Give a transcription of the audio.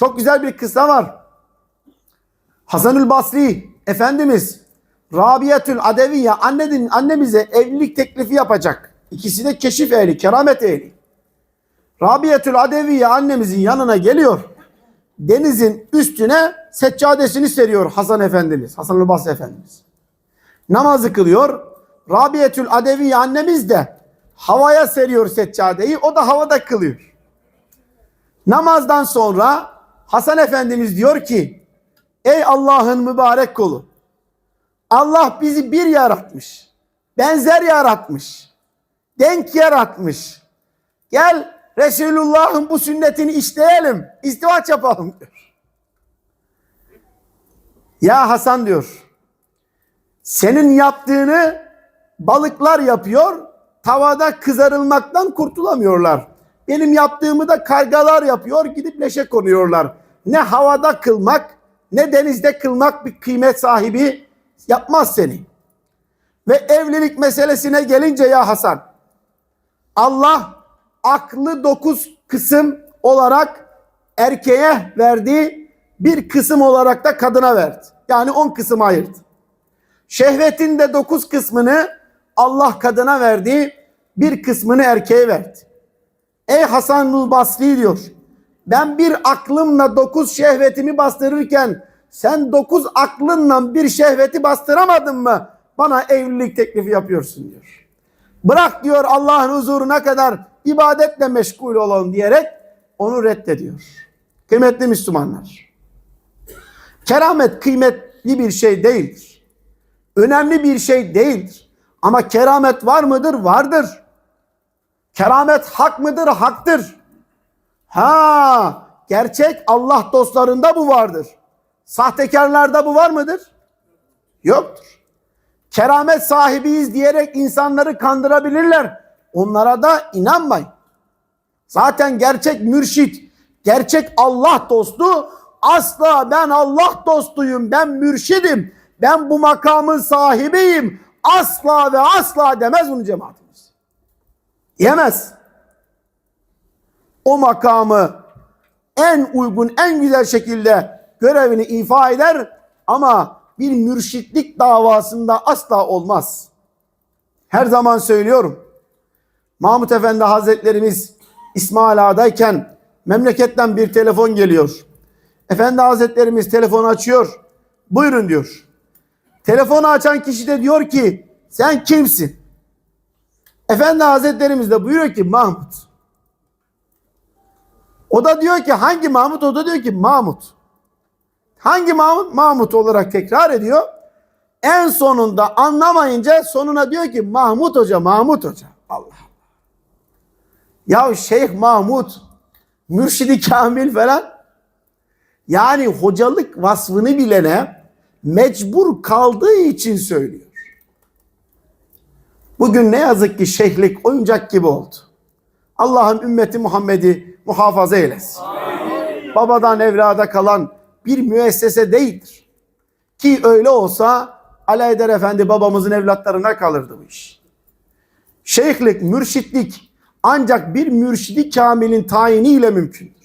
Çok güzel bir kıssa var. Hasanül Basri Efendimiz Rabiatül Adeviye annenin, annemize evlilik teklifi yapacak. İkisi de keşif ehli, keramet ehli. Rabiatül Adeviye annemizin yanına geliyor. Denizin üstüne seccadesini seriyor Hasan Efendimiz, Hasanül Basri Efendimiz. Namazı kılıyor. Rabiatül Adeviye annemiz de havaya seriyor seccadeyi. O da havada kılıyor. Namazdan sonra Hasan Efendimiz diyor ki Ey Allah'ın mübarek kulu Allah bizi bir yaratmış. Benzer yaratmış. Denk yaratmış. Gel Resulullah'ın bu sünnetini işleyelim. İzdivaç yapalım diyor. Ya Hasan diyor. Senin yaptığını balıklar yapıyor. Tavada kızarılmaktan kurtulamıyorlar. Benim yaptığımı da kargalar yapıyor. Gidip leşe konuyorlar. Ne havada kılmak ne denizde kılmak bir kıymet sahibi yapmaz seni. Ve evlilik meselesine gelince ya Hasan. Allah aklı dokuz kısım olarak erkeğe verdi. Bir kısım olarak da kadına verdi. Yani on kısım ayırdı. Şehvetin de dokuz kısmını Allah kadına verdi. Bir kısmını erkeğe verdi. Ey Hasanul Basri diyor. Ben bir aklımla dokuz şehvetimi bastırırken sen dokuz aklınla bir şehveti bastıramadın mı? Bana evlilik teklifi yapıyorsun diyor. Bırak diyor Allah'ın huzuruna kadar ibadetle meşgul olalım diyerek onu reddediyor. Kıymetli Müslümanlar. Keramet kıymetli bir şey değildir. Önemli bir şey değildir. Ama keramet var mıdır? Vardır. Keramet hak mıdır? Haktır. Ha, gerçek Allah dostlarında bu vardır. Sahtekarlarda bu var mıdır? Yoktur. Keramet sahibiyiz diyerek insanları kandırabilirler. Onlara da inanmayın. Zaten gerçek mürşit, gerçek Allah dostu asla ben Allah dostuyum, ben mürşidim, ben bu makamın sahibiyim. Asla ve asla demez bunu cemaatimiz. Diyemez. O makamı en uygun, en güzel şekilde görevini ifa eder ama bir mürşitlik davasında asla olmaz. Her zaman söylüyorum. Mahmut Efendi Hazretlerimiz İsmail Ağa'dayken memleketten bir telefon geliyor. Efendi Hazretlerimiz telefonu açıyor. Buyurun diyor. Telefonu açan kişi de diyor ki sen kimsin? Efendi Hazretlerimiz de buyuruyor ki Mahmut. O da diyor ki hangi Mahmut? O da diyor ki Mahmut. Hangi Mahmut? Mahmut olarak tekrar ediyor. En sonunda anlamayınca sonuna diyor ki Mahmut Hoca, Mahmut Hoca. Allah. Ya Şeyh Mahmut, Mürşidi Kamil falan. Yani hocalık vasfını bilene mecbur kaldığı için söylüyor. Bugün ne yazık ki şeyhlik oyuncak gibi oldu. Allah'ın ümmeti Muhammed'i muhafaza eylesin. Babadan evlada kalan bir müessese değildir. Ki öyle olsa Ali Eder Efendi babamızın evlatlarına kalırdı bu iş. Şeyhlik, mürşitlik ancak bir mürşidi kamilin tayiniyle mümkündür.